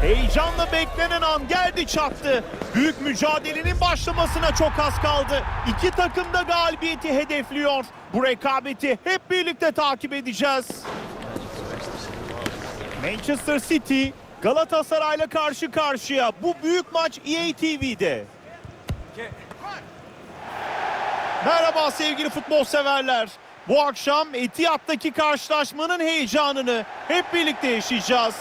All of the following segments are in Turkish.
Heyecanla beklenen an geldi çattı. Büyük mücadelenin başlamasına çok az kaldı. İki takım da galibiyeti hedefliyor. Bu rekabeti hep birlikte takip edeceğiz. Manchester City Galatasaray'la karşı karşıya. Bu büyük maç EA TV'de. Merhaba sevgili futbol severler. Bu akşam Etihad'daki karşılaşmanın heyecanını hep birlikte yaşayacağız.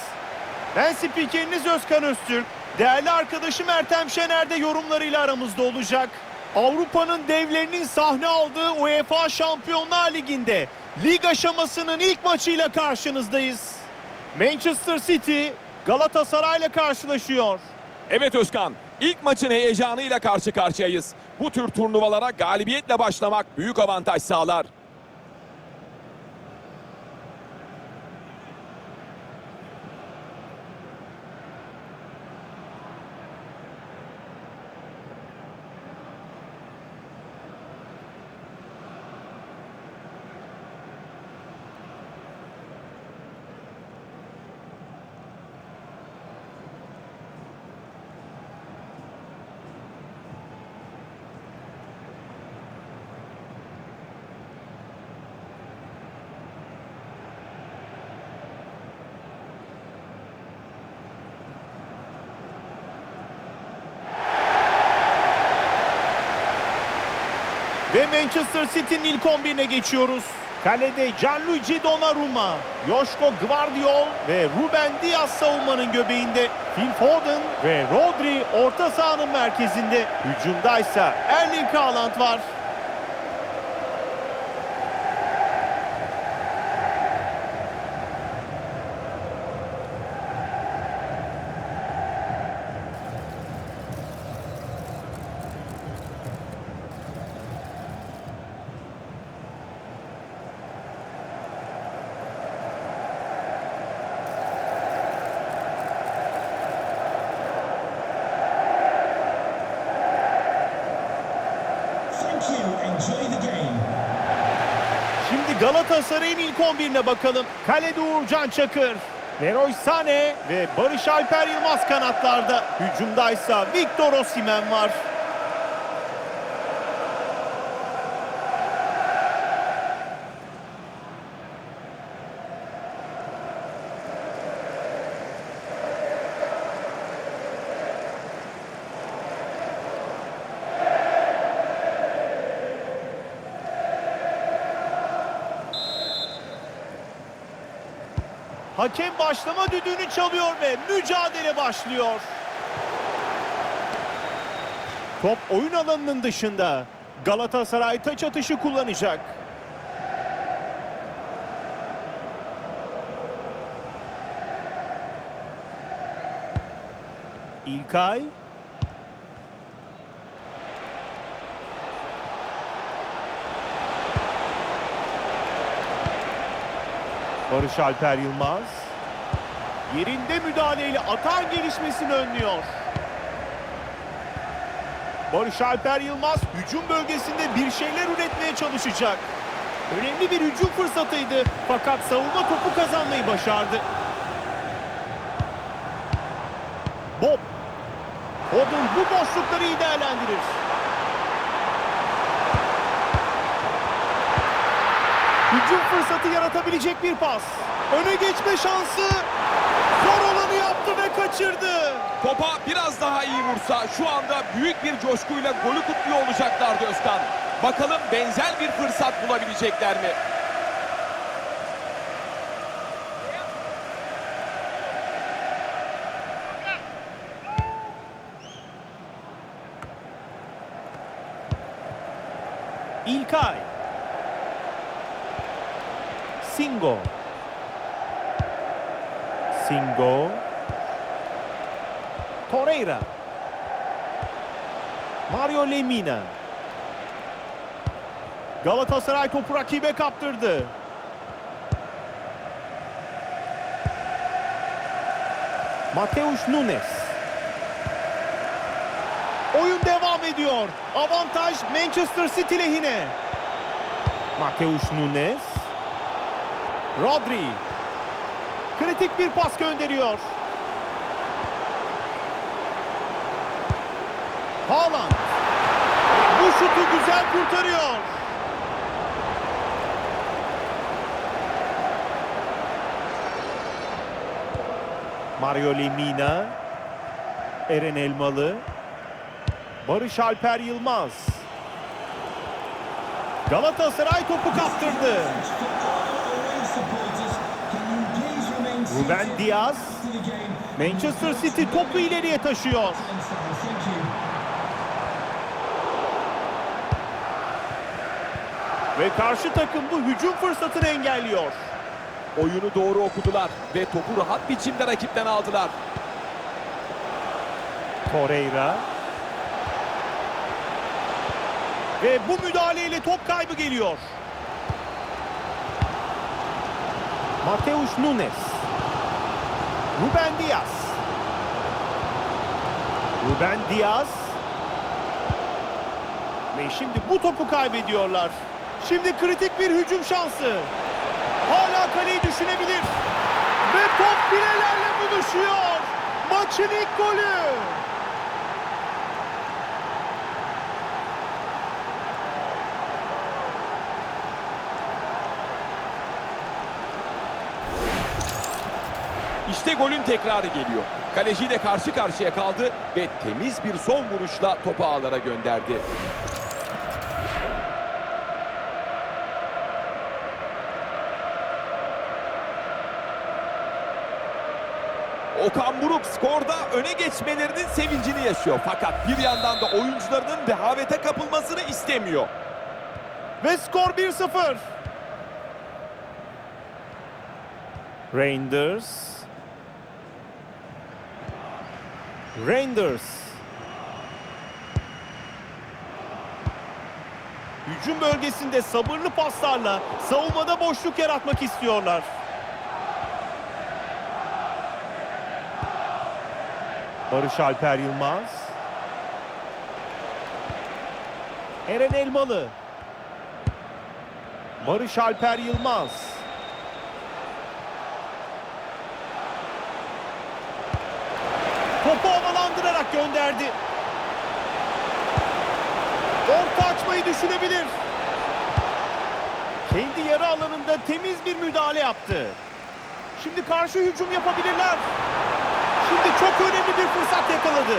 Ben spikeriniz Özkan Öztürk. Değerli arkadaşım Ertem Şener de yorumlarıyla aramızda olacak. Avrupa'nın devlerinin sahne aldığı UEFA Şampiyonlar Ligi'nde lig aşamasının ilk maçıyla karşınızdayız. Manchester City Galatasaray'la karşılaşıyor. Evet Özkan, ilk maçın heyecanıyla karşı karşıyayız. Bu tür turnuvalara galibiyetle başlamak büyük avantaj sağlar. Ve Manchester City'nin ilk 11'ine geçiyoruz. Kalede Gianluigi Donnarumma, Joshko Gvardiol ve Ruben Diaz savunmanın göbeğinde. Phil Foden ve Rodri orta sahanın merkezinde. Hücumdaysa Erling Haaland var. Galatasaray'ın ilk 11'ine bakalım. Kalede Uğurcan Çakır, Leroy Sané ve Barış Alper Yılmaz kanatlarda. Hücumdaysa Victor Osimhen var. Hakem başlama düdüğünü çalıyor ve mücadele başlıyor. Top oyun alanının dışında. Galatasaray taç atışı kullanacak. İlkay. Barış Alper Yılmaz. Yerinde müdahaleyle atan gelişmesini önlüyor. Barış Alper Yılmaz hücum bölgesinde bir şeyler üretmeye çalışacak. Önemli bir hücum fırsatıydı fakat savunma topu kazanmayı başardı. Bob. Foden bu boşlukları iyi değerlendirir. Hücum fırsatı yaratabilecek bir pas. Öne geçme şansı. Zor olanı yaptı ve kaçırdı. Topa biraz daha iyi vursa şu anda büyük bir coşkuyla golü kutluyor olacaklardı Özkan. Bakalım benzer bir fırsat bulabilecekler mi? İlkay. Singo. Singo. Torreira. Mario Lemina. Galatasaray topu rakibe kaptırdı. Mateus Nunes. Oyun devam ediyor. Avantaj Manchester City lehine. Mateus Nunes. Rodri. Kritik bir pas gönderiyor. Haaland. Bu şutu güzel kurtarıyor. Mario Lemina. Eren Elmalı. Barış Alper Yılmaz. Galatasaray topu kaptırdı. Ruben Diaz. Manchester City topu ileriye taşıyor. Ve karşı takım bu hücum fırsatını engelliyor. Oyunu doğru okudular ve topu rahat biçimde rakipten aldılar. Torreira. Ve bu müdahaleyle top kaybı geliyor. Mateus Nunes. Ruben Diaz. Ruben Diaz. Ve şimdi bu topu kaybediyorlar. Şimdi kritik bir hücum şansı. Hala kaleyi düşünebilir. Ve top filelerle buluşuyor. Maçın ilk golü. İşte golün tekrarı geliyor. Kaleciyle karşı karşıya kaldı ve temiz bir son vuruşla topu ağlara gönderdi. Okan Buruk skorda öne geçmelerinin sevincini yaşıyor. Fakat bir yandan da oyuncularının rehavete kapılmasını istemiyor. Ve skor 1-0. Reinders. Reinders. Hücum bölgesinde sabırlı paslarla savunmada boşluk yaratmak istiyorlar. Barış Alper Yılmaz. Eren Elmalı. Barış Alper Yılmaz. Topu havalandırarak gönderdi. Orta açmayı düşünebilir. Kendi yarı alanında temiz bir müdahale yaptı. Şimdi karşı hücum yapabilirler. Şimdi çok önemli bir fırsat yakaladı.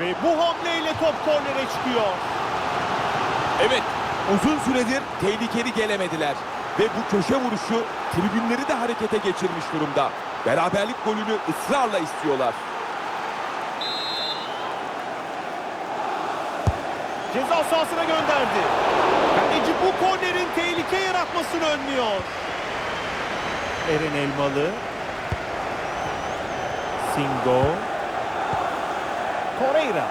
Ve bu hamleyle top kornere çıkıyor. Evet, uzun süredir tehlikeli gelemediler. Ve bu köşe vuruşu tribünleri de harekete geçirmiş durumda. Beraberlik golünü ısrarla istiyorlar. Ceza sahasına gönderdi. Kaleci bu kornerin tehlike yaratmasını önlüyor. Eren Elmalı. Singo. Torreira.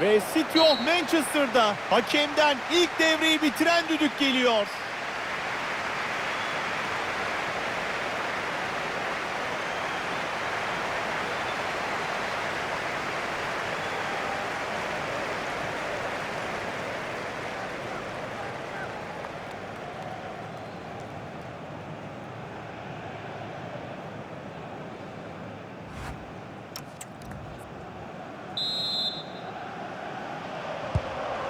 Ve City of Manchester'da hakemden ilk devreyi bitiren düdük geliyor.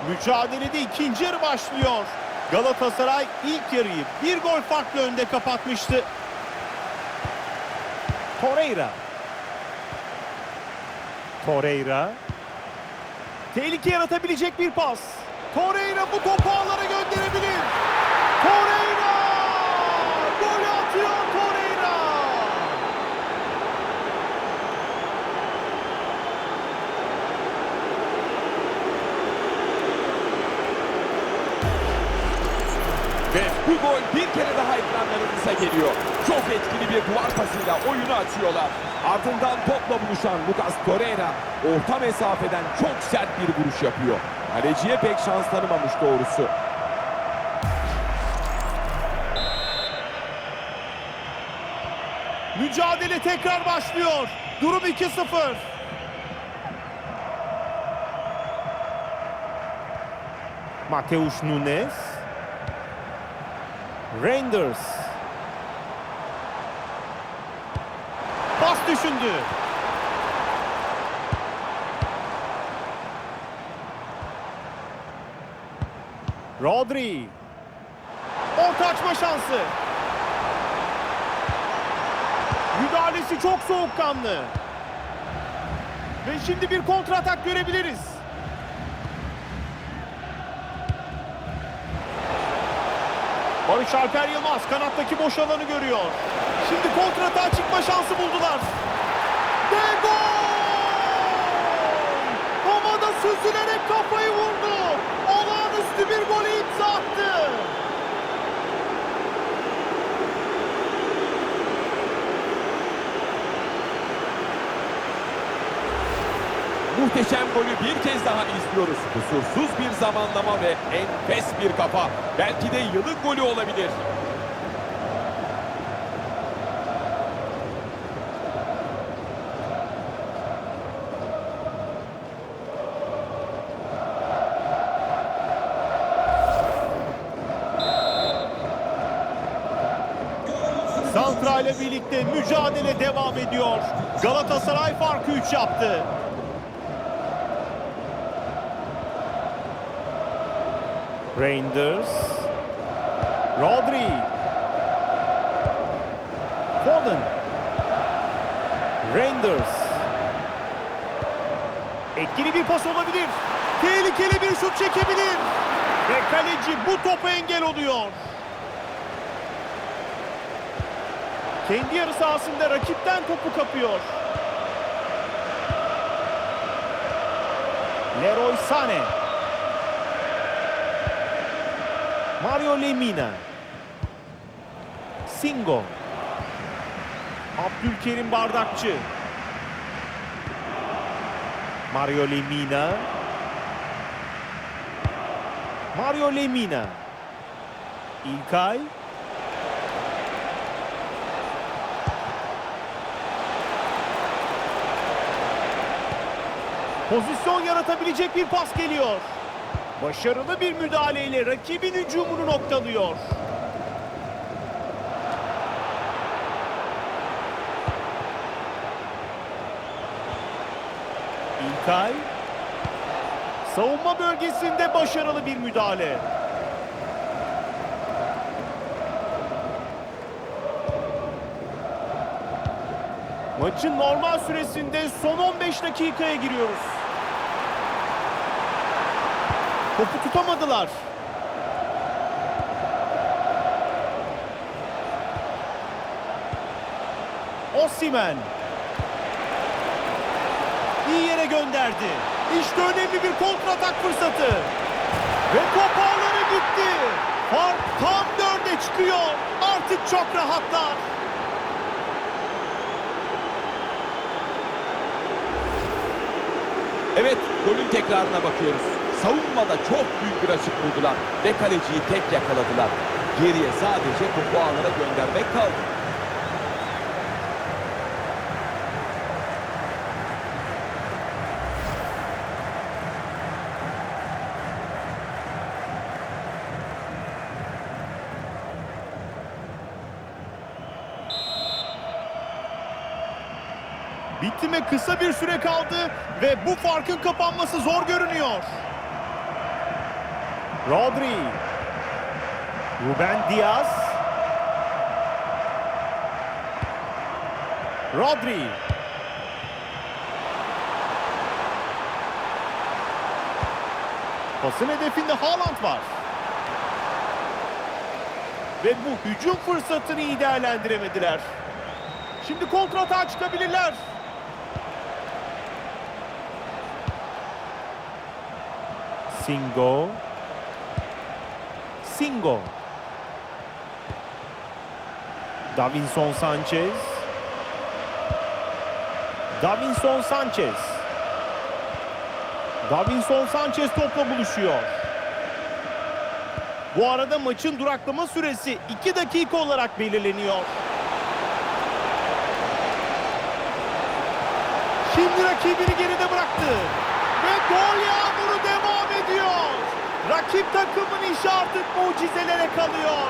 Mücadelede ikinci yarı başlıyor. Galatasaray ilk yarıyı bir gol farklı önde kapatmıştı. Torreira. Torreira. Tehlike yaratabilecek bir pas. Torreira bu topu ağlara gönderebilir. Torreira! Golü atıyor Torreira! Ve bu gol bir kere daha ekranlarınıza geliyor. Çok etkili bir duvar pasıyla oyunu açıyorlar. Ardından topla buluşan Lucas Torreira orta mesafeden çok sert bir vuruş yapıyor. Kaleciye pek şans tanımamış doğrusu. Mücadele tekrar başlıyor. Durum 2-0. Mateus Nunes. Reinders. Pas düşündü. Rodri. Orta açma şansı. Müdahalesi çok soğukkanlı. Ve şimdi bir kontratak görebiliriz. Barış Alper Yılmaz kanattaki boş alanı görüyor. Şimdi kontratağa çıkma şansı buldular. Ve gol! Havada süzülerek kafayı vurdu. Olağanüstü bir golü imza attı. Muhteşem golü bir kez daha izliyoruz. Kusursuz bir zamanlama ve enfes bir kafa. Belki de yılın golü olabilir. Santra ile birlikte mücadele devam ediyor. Galatasaray farkı 3 yaptı. Reinders. Rodri. Foden. Reinders. Etkili bir pas olabilir. Tehlikeli bir şut çekebilir. Ve kaleci bu topa engel oluyor. Kendi yarı sahasında rakipten topu kapıyor. Leroy Sané. Mario Lemina. Singo. Abdülkerim Bardakçı. Mario Lemina. Mario Lemina. İlkay. Pozisyon yaratabilecek bir pas geliyor. Başarılı bir müdahaleyle rakibin hücumunu noktalıyor. İlkay. Savunma bölgesinde başarılı bir müdahale. Maçın normal süresinde son 15 dakikaya giriyoruz. Topu tutamadılar. Osimen. İyi yere gönderdi. İşte önemli bir kontratak fırsatı. Ve top gitti. Fark tam dörde çıkıyor. Artık çok rahatlar. Evet, golün tekrarına bakıyoruz. Savunmada çok büyük bir açık buldular ve kaleciyi tek yakaladılar. Geriye sadece topu ağlara göndermek kaldı. Bitime kısa bir süre kaldı ve bu farkın kapanması zor görünüyor. Rodri. Ruben Diaz. Rodri. Pasın hedefinde Haaland var. Ve bu hücum fırsatını iyi değerlendiremediler. Şimdi kontratağa çıkabilirler. Singo. Singo. Davinson Sanchez. Davinson Sanchez. Davinson Sanchez topla buluşuyor. Bu arada maçın duraklama süresi 2 dakika olarak belirleniyor. Şimdi rakibini geride bıraktı. Ve gol ediyor. Rakip takımın işi artık mucizelere kalıyor.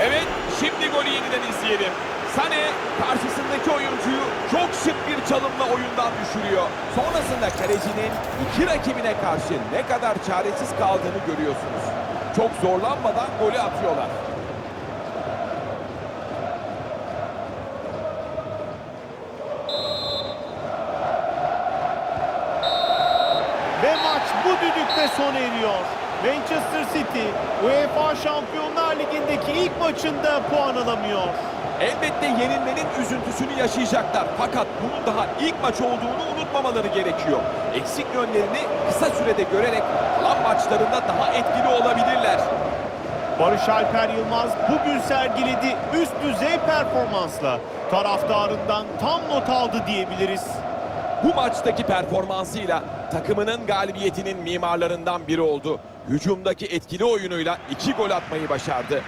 Evet, şimdi golü yeniden izleyelim. Sane karşısındaki oyuncuyu çok şık bir çalımla oyundan düşürüyor. Sonrasında kalecinin iki rakibine karşı ne kadar çaresiz kaldığını görüyorsunuz. Çok zorlanmadan golü atıyorlar. Sona eriyor. Manchester City UEFA Şampiyonlar Ligi'ndeki ilk maçında puan alamıyor. Elbette yenilmenin üzüntüsünü yaşayacaklar. Fakat bunun daha ilk maç olduğunu unutmamaları gerekiyor. Eksik yönlerini kısa sürede görerek kalan maçlarında daha etkili olabilirler. Barış Alper Yılmaz bugün sergiledi üst düzey performansla. Taraftarından tam not aldı diyebiliriz. Bu maçtaki performansıyla takımının galibiyetinin mimarlarından biri oldu. Hücumdaki etkili oyunuyla iki gol atmayı başardı.